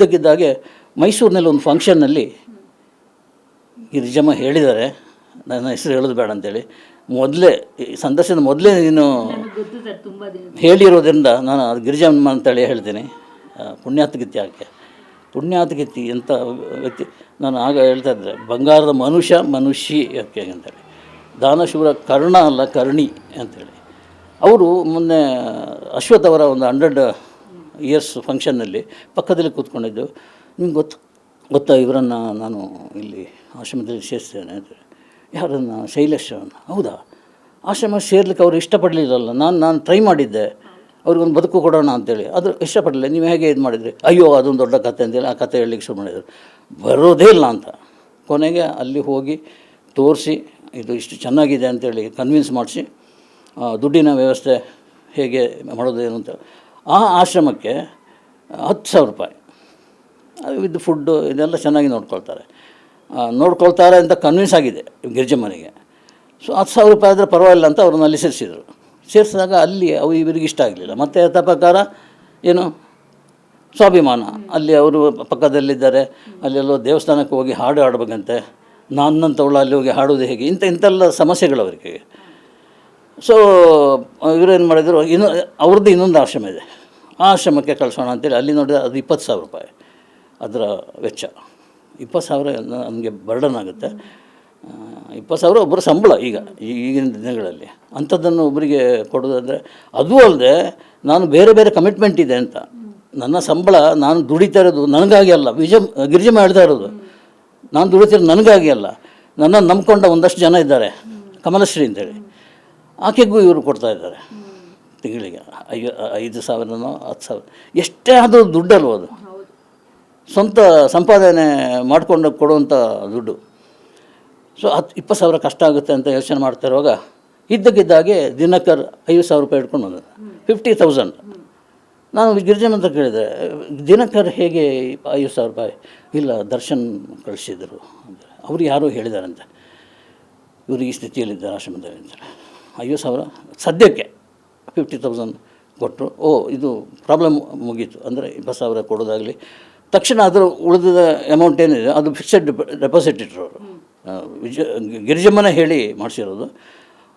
ಇದ್ದಕ್ಕಿದ್ದಾಗೆ ಮೈಸೂರಿನಲ್ಲಿ ಒಂದು ಫಂಕ್ಷನ್ನಲ್ಲಿ ಗಿರಿಜಮ್ಮ ಹೇಳಿದ್ದಾರೆ. ನನ್ನ ಹೆಸರು ಹೇಳೋದು ಬೇಡ ಅಂತೇಳಿ. ಮೊದಲೇ ಈ ಸಂದರ್ಶನ ಮೊದಲೇ ನೀನು ಹೇಳಿರೋದ್ರಿಂದ ನಾನು ಅದು ಗಿರಿಜಮ್ಮ ಅಂತೇಳಿ ಹೇಳ್ತೀನಿ. ಪುಣ್ಯಾತಗಿತ್ತಿ ಆಕೆ ಪುಣ್ಯಾತಗಿತ್ತಿ ಅಂತ ವ್ಯಕ್ತಿ? ನಾನು ಆಗ ಹೇಳ್ತಾ ಇದ್ದೆ ಬಂಗಾರದ ಮನುಷ್ಯ ಮನುಷ್ಯ ಯಾಕೆ ಅಂತೇಳಿ. ದಾನಶೂರ ಕರ್ಣ ಅಲ್ಲ ಕರ್ಣಿ ಅಂತೇಳಿ. ಅವರು ಮೊನ್ನೆ ಅಶ್ವಥ್ ಅವರ ಒಂದು ಹಂಡ್ರೆಡ್ ಇಯರ್ಸ್ ಫಂಕ್ಷನ್ನಲ್ಲಿ ಪಕ್ಕದಲ್ಲಿ ಕೂತ್ಕೊಂಡಿದ್ದು. ನಿಮ್ಗೆ ಗೊತ್ತು, ಗೊತ್ತಾ ಇವರನ್ನು ನಾನು ಇಲ್ಲಿ ಆಶ್ರಮದಲ್ಲಿ ಸೇರಿಸ್ತೇನೆ ಅಂದರೆ ಯಾರನ್ನು? ಶೈಲೇಶ್ ಹೌದಾ? ಆಶ್ರಮ ಸೇರ್ಲಿಕ್ಕೆ ಅವರು ಇಷ್ಟಪಡಲಿಲ್ಲಲ್ಲ. ನಾನು ನಾನು ಟ್ರೈ ಮಾಡಿದ್ದೆ. ಅವ್ರಿಗೊಂದು ಬದುಕು ಕೊಡೋಣ ಅಂತೇಳಿ. ಅದು ಇಷ್ಟಪಡಲಿಲ್ಲ. ನೀವು ಹೇಗೆ ಇದು ಮಾಡಿದ್ರಿ? ಅಯ್ಯೋ, ಅದೊಂದು ದೊಡ್ಡ ಕತೆ ಅಂತೇಳಿ ಆ ಕತೆ ಹೇಳಲಿಕ್ಕೆ ಶುರು ಮಾಡಿದರು. ಬರೋದೇ ಇಲ್ಲ ಅಂತ. ಕೊನೆಗೆ ಅಲ್ಲಿ ಹೋಗಿ ತೋರಿಸಿ, ಇದು ಇಷ್ಟು ಚೆನ್ನಾಗಿದೆ ಅಂತೇಳಿ ಕನ್ವಿನ್ಸ್ ಮಾಡಿಸಿ ದುಡ್ಡಿನ ವ್ಯವಸ್ಥೆ ಹೇಗೆ ಮಾಡೋದು ಏನು ಅಂತ. ಆ ಆಶ್ರಮಕ್ಕೆ ಹತ್ತು ಸಾವಿರ ರೂಪಾಯಿ. ವಿತ್ ಫುಡ್ಡು ಇದೆಲ್ಲ ಚೆನ್ನಾಗಿ ನೋಡ್ಕೊಳ್ತಾರೆ. ನೋಡ್ಕೊಳ್ತಾರೆ ಅಂತ ಕನ್ವಿನ್ಸ್ ಆಗಿದೆ ಗಿರಿಜಮ್ಮನಿಗೆ. ಸೊ ಹತ್ತು ಸಾವಿರ ರೂಪಾಯಿ ಆದರೆ ಪರವಾಗಿಲ್ಲ ಅಂತ ಅವ್ರನ್ನ ಅಲ್ಲಿ ಸೇರಿಸಿದರು. ಸೇರಿಸಿದಾಗ ಅಲ್ಲಿ ಅವು ಇವರಿಗೆ ಇಷ್ಟ ಆಗಲಿಲ್ಲ. ಮತ್ತು ಯಥ ಪ್ರಕಾರ ಏನು? ಸ್ವಾಭಿಮಾನ. ಅಲ್ಲಿ ಅವರು ಪಕ್ಕದಲ್ಲಿದ್ದಾರೆ. ಅಲ್ಲೆಲ್ಲೋ ದೇವಸ್ಥಾನಕ್ಕೆ ಹೋಗಿ ಹಾಡು ಹಾಡಬೇಕಂತೆ. ನನ್ನಂಥವಳು ಅಲ್ಲಿ ಹೋಗಿ ಹಾಡೋದು ಹೇಗೆ? ಇಂಥ, ಇಂಥೆಲ್ಲ ಸಮಸ್ಯೆಗಳು ಅವರಿಗೆ. ಸೊ ಇವರೇನು ಮಾಡಿದರು? ಇನ್ನು, ಅವ್ರದ್ದು ಇನ್ನೊಂದು ಆಶ್ರಮ ಇದೆ. ಆಶ್ರಮಕ್ಕೆ ಕಳಿಸೋಣ ಅಂತೇಳಿ ಅಲ್ಲಿ ನೋಡಿದ್ರೆ ಅದು ಇಪ್ಪತ್ತು ಸಾವಿರ ರೂಪಾಯಿ ಅದರ ವೆಚ್ಚ. ಇಪ್ಪತ್ತು ಸಾವಿರ ನಮಗೆ ಬರ್ಡನ್ ಆಗುತ್ತೆ. ಇಪ್ಪತ್ತು ಸಾವಿರ ಒಬ್ಬರ ಸಂಬಳ ಈಗ, ಈಗಿನ ದಿನಗಳಲ್ಲಿ. ಅಂಥದ್ದನ್ನು ಒಬ್ಬರಿಗೆ ಕೊಡೋದಾದರೆ ಅದು ಅಲ್ಲದೆ ನಾನು ಬೇರೆ ಬೇರೆ ಕಮಿಟ್ಮೆಂಟ್ ಇದೆ ಅಂತ. ನನ್ನ ಸಂಬಳ ನಾನು ದುಡಿತಾ ಇರೋದು ನನಗಾಗಿ ಅಲ್ಲ, ವಿಜ ಗಿರಿಜೆ ಮಾಡ್ತಾ ಇರೋದು. ನಾನು ದುಡಿತಿರೋದು ನನಗಾಗಿ ಅಲ್ಲ. ನನ್ನ ನಂಬ್ಕೊಂಡ ಒಂದಷ್ಟು ಜನ ಇದ್ದಾರೆ, ಕಮಲಶ್ರೀ ಅಂತೇಳಿ. ಆಕೆಗೂ ಇವರು ಕೊಡ್ತಾ ಇದ್ದಾರೆ. ತಿಂಗಳಿಗೆ ಐದು ಐದು ಸಾವಿರನೋ ಹತ್ತು ಸಾವಿರ. ಎಷ್ಟೇ ಆದರೂ ದುಡ್ಡಲ್ವ ಅದು? ಸ್ವಂತ ಸಂಪಾದನೆ ಮಾಡಿಕೊಂಡು ಕೊಡುವಂಥ ದುಡ್ಡು. ಸೊ ಹತ್ತು, ಇಪ್ಪತ್ತು ಸಾವಿರ ಕಷ್ಟ ಆಗುತ್ತೆ ಅಂತ ಯೋಚನೆ ಮಾಡ್ತಾ ಇರುವಾಗ ಇದ್ದಕ್ಕಿದ್ದಾಗೆ ದಿನಕರ್ ಐದು ಸಾವಿರ ರೂಪಾಯಿ ಇಟ್ಕೊಂಡು ಬಂದ ಫಿಫ್ಟಿ ತೌಸಂಡ್ ನಾನು ಗಿರಿಜನ್ ಅಂತ ಕೇಳಿದೆ, ದಿನಕರ್ ಹೇಗೆ ಐದು ಸಾವಿರ ರೂಪಾಯಿ? ಇಲ್ಲ, ದರ್ಶನ್ ಕಳಿಸಿದರು ಅಂತ. ಅವರು ಯಾರೂ ಹೇಳಿದಾರಂತೆ. ಇವರು ಈ ಸ್ಥಿತಿಯಲ್ಲಿದ್ದಾರೆ ಆಶ್ರಮದಲ್ಲಿ ಅಂತಾರೆ ಐವತ್ತು ಸಾವಿರ ಸದ್ಯಕ್ಕೆ. ಫಿಫ್ಟಿ ತೌಸಂಡ್ ಕೊಟ್ಟರು. ಓ ಇದು ಪ್ರಾಬ್ಲಮ್ ಮುಗೀತು. ಅಂದರೆ ಇಪ್ಪತ್ತು ಸಾವಿರ ಕೊಡೋದಾಗಲಿ. ತಕ್ಷಣ ಅದರ ಉಳಿದ ಅಮೌಂಟ್ ಏನಿದೆ ಅದು ಫಿಕ್ಸೆಡ್ ಡೆಪಾಸಿಟ್ ಇಟ್ಟರು ಅವರು ವಿಜ ಗಿರಿಜಮ್ಮನ ಹೇಳಿ ಮಾಡಿಸಿರೋದು.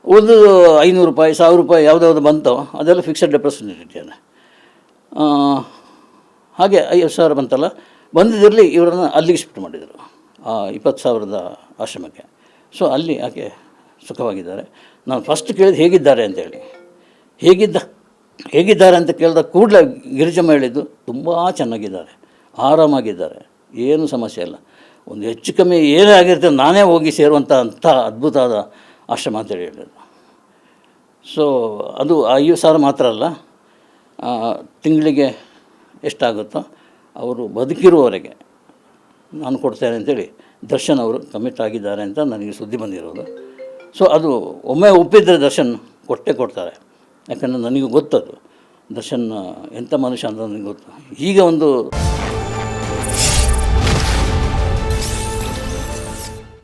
ಉಳಿದು ಐನೂರು ರೂಪಾಯಿ ಸಾವಿರ ರೂಪಾಯಿ ಯಾವುದ್ಯಾವುದು ಬಂತೋ ಅದೆಲ್ಲ ಫಿಕ್ಸೆಡ್ ಡೆಪಾಸಿಟ್ ಇಟ್ಟಿದ್ದಾನೆ. ಆ, ಹಾಗೆ ಐವತ್ತು ಸಾವಿರ ಬಂತಲ್ಲ ಬಂದಿದ್ದಿರಲಿ ಇವರನ್ನು ಅಲ್ಲಿಗೆ ಶಿಫ್ಟ್ ಮಾಡಿದರು ಆ ಇಪ್ಪತ್ತು ಸಾವಿರದ ಆಶ್ರಮಕ್ಕೆ. ಸೊ ಅಲ್ಲಿ ಆಕೆ ಸುಖವಾಗಿದ್ದಾರೆ. ನಾನು ಫಸ್ಟ್ ಕೇಳಿದ ಹೇಗಿದ್ದಾರೆ ಅಂತೇಳಿ. ಹೇಗಿದ್ದ? ಹೇಗಿದ್ದಾರೆ ಅಂತ ಕೇಳಿದ ಕೂಡಲೇ ಗಿರಿಜಮ್ಮ ಹೇಳಿದ್ದು, ತುಂಬ ಚೆನ್ನಾಗಿದ್ದಾರೆ, ಆರಾಮಾಗಿದ್ದಾರೆ, ಏನು ಸಮಸ್ಯೆ ಇಲ್ಲ. ಒಂದು ಹೆಚ್ಚು ಕಮ್ಮಿ ಏನೇ ಆಗಿರ್ತದೆ ನಾನೇ ಹೋಗಿ ಸೇರುವಂಥ ಅಂಥ ಅದ್ಭುತವಾದ ಆಶ್ರಮ ಅಂತೇಳಿ ಹೇಳಿದ್ರು ಸೊ ಅದು ಐದು ಸಾವಿರ ಮಾತ್ರ ಅಲ್ಲ ತಿಂಗಳಿಗೆ ಎಷ್ಟಾಗುತ್ತೋ ಅವರು ಬದುಕಿರುವವರೆಗೆ ನಾನು ಕೊಡ್ತೇನೆ ಅಂತೇಳಿ ದರ್ಶನ್ ಅವರು ಕಮಿಟ್ ಆಗಿದ್ದಾರೆ ಅಂತ ನನಗೆ ಸುದ್ದಿ ಬಂದಿರೋದು. ಸೊ ಅದು ಒಮ್ಮೆ ಒಪ್ಪಿದರೆ ದರ್ಶನ್ ಕೊಟ್ಟೇ ಕೊಡ್ತಾರೆ. ಯಾಕಂದರೆ ನನಗೆ ಗೊತ್ತದು ದರ್ಶನ್ ಎಂಥ ಮನುಷ್ಯ ಅಂತ ನನಗೆ ಗೊತ್ತು. ಈಗ ಒಂದು